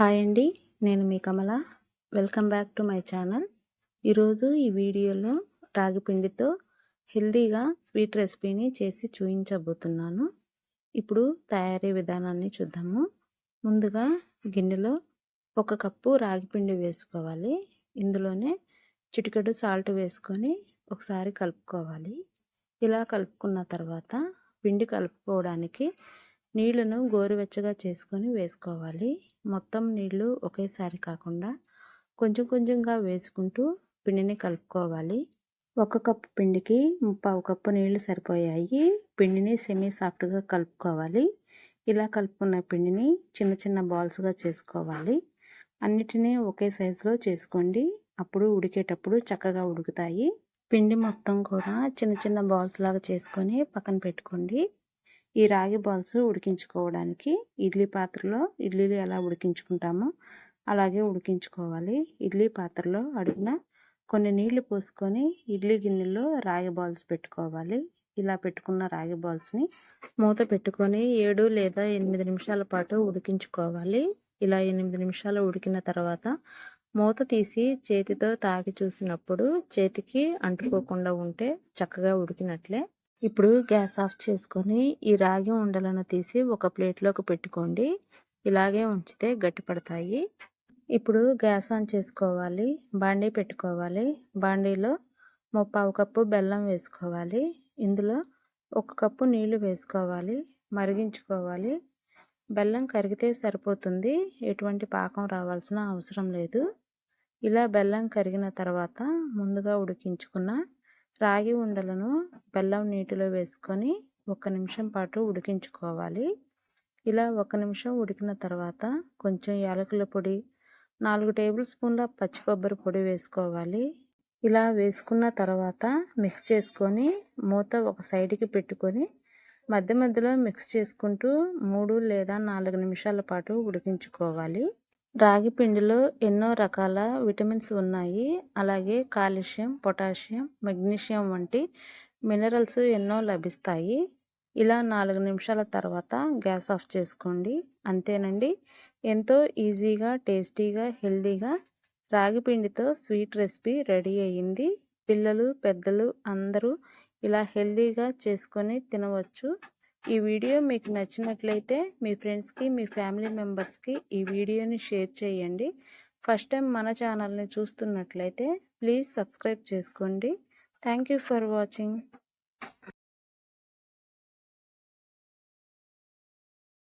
Hi అండి నేను మీ Kamala. Welcome back to my channel. ఈరోజు ఈ వీడియోలో రాగి పిండితో హెల్దీగా స్వీట్ రెసిపీని చేసి చూపించబోతున్నాను ఇప్పుడు తయారీ విధానాన్ని చూద్దాము. ముందుగా గిన్నెలో ఒక కప్పు రాగి పిండి వేసుకోవాలి. ఇందులోనే చిటికెడు సాల్ట్ వేసుకొని ఒకసారి కలుపుకోవాలి. ఇలా కలుపుకున్న తర్వాత పిండి కలుపుకోవడానికి నీళ్ళను గోరువెచ్చగా చేసుకొని వేసుకోవాలి. మొత్తం నీళ్ళు ఒకేసారి కాకుండా కొంచెం కొంచెంగా వేసుకుంటూ పిండిని కలుపుకోవాలి. ఒక కప్పు పిండికి ముప్పావు కప్పు నీళ్ళు సరిపోయాయి. పిండిని సెమీ సాఫ్ట్గా కలుపుకోవాలి. ఇలా కలుపుకున్న పిండిని చిన్న చిన్న బాల్స్గా చేసుకోవాలి. అన్నిటినీ ఒకే సైజులో చేసుకోండి. అప్పుడు ఉడికేటప్పుడు చక్కగా ఉడుకుతాయి. పిండి మొత్తం కూడా చిన్న చిన్న బాల్స్ లాగా చేసుకొని పక్కన పెట్టుకోండి. ఈ రాగి బాల్స్ ఉడికించుకోవడానికి ఇడ్లీ పాత్రలో ఇడ్లీలు ఎలా ఉడికించుకుంటామో అలాగే ఉడికించుకోవాలి. ఇడ్లీ పాత్రలో అడుగున కొన్ని నీళ్ళు పోసుకొని ఇడ్లీ గిన్నెలో రాగి బాల్స్ పెట్టుకోవాలి. ఇలా పెట్టుకున్న రాగి బాల్స్ని మూత పెట్టుకొని ఏడు లేదా ఎనిమిది నిమిషాల పాటు ఉడికించుకోవాలి. ఇలా ఎనిమిది నిమిషాలు ఉడికిన తర్వాత మూత తీసి చేతితో తాగి చూసినప్పుడు చేతికి అంటుకోకుండా ఉంటే చక్కగా ఉడికినట్లే. ఇప్పుడు గ్యాస్ ఆఫ్ చేసుకొని ఈ రాగి ఉండలను తీసి ఒక ప్లేట్లోకి పెట్టుకోండి. ఇలాగే ఉంచితే గట్టిపడతాయి. ఇప్పుడు గ్యాస్ ఆన్ చేసుకోవాలి. బాండీ పెట్టుకోవాలి. బాండీలో ముప్పావు కప్పు బెల్లం వేసుకోవాలి. ఇందులో ఒక కప్పు నీళ్ళు వేసుకోవాలి. మరిగించుకోవాలి. బెల్లం కరిగితే సరిపోతుంది. ఎటువంటి పాకం రావాల్సిన అవసరం లేదు. ఇలా బెల్లం కరిగిన తర్వాత ముందుగా ఉడికించుకున్న రాగి ఉండలను బెల్లం నీటిలో వేసుకొని ఒక నిమిషం పాటు ఉడికించుకోవాలి. ఇలా ఒక నిమిషం ఉడికిన తర్వాత కొంచెం యాలకుల పొడి నాలుగు టేబుల్ స్పూన్ల పచ్చి కొబ్బరి పొడి వేసుకోవాలి. ఇలా వేసుకున్న తర్వాత మిక్స్ చేసుకొని మూత ఒక సైడ్కి పెట్టుకొని మధ్య మధ్యలో మిక్స్ చేసుకుంటూ మూడు లేదా నాలుగు నిమిషాల పాటు ఉడికించుకోవాలి. రాగి పిండిలో ఎన్నో రకాల విటమిన్స్ ఉన్నాయి. అలాగే కాల్షియం పొటాషియం మెగ్నీషియం వంటి మినరల్స్ ఎన్నో లభిస్తాయి. ఇలా నాలుగు నిమిషాల తర్వాత గ్యాస్ ఆఫ్ చేసుకోండి. అంతేనండి. ఎంతో ఈజీగా టేస్టీగా హెల్తీగా రాగి పిండితో స్వీట్ రెసిపీ రెడీ అయ్యింది. పిల్లలు పెద్దలు అందరూ ఇలా హెల్తీగా చేసుకొని తినవచ్చు. ఈ వీడియో మీకు నచ్చినట్లయితే మీ ఫ్రెండ్స్కి మీ ఫ్యామిలీ మెంబర్స్కి ఈ వీడియోని షేర్ చేయండి. ఫస్ట్ టైం మన ఛానల్ని చూస్తున్నట్లయితే ప్లీజ్ సబ్స్క్రైబ్ చేసుకోండి. Thank for watching.